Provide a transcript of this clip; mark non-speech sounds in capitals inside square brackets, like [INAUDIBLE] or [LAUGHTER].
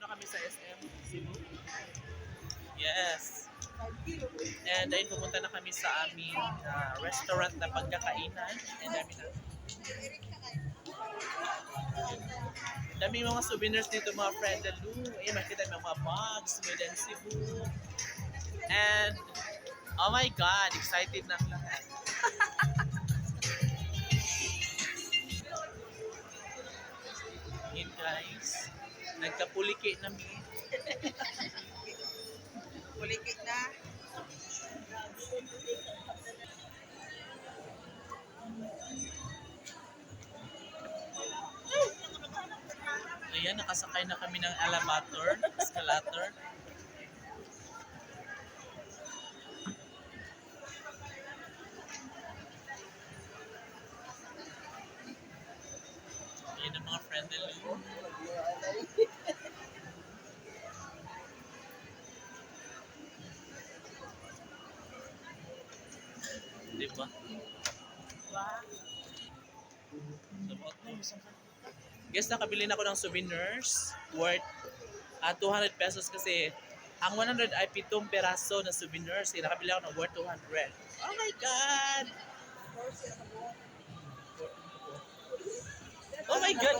na kami sa SM Cebu. Yes. And ayun, pumunta na kami sa aming ah, restaurant na pagkakainan. And dami na. Dami mga souvenirs dito mga friend Lu. Ayun, makita mo mga bags, made in Cebu. And, oh my God, excited na lahat. [LAUGHS] Yun guys, nagkapuliki na mi. Kulikit na. Ayan, nakasakay na kami ng elevator, escalator. di ba? Guys, nakabili na ako ng souvenirs worth ah, uh, 200 pesos kasi ang 100 ay pitong peraso na souvenirs. Eh, nakabili ako ng worth 200. Oh my God! Oh my God!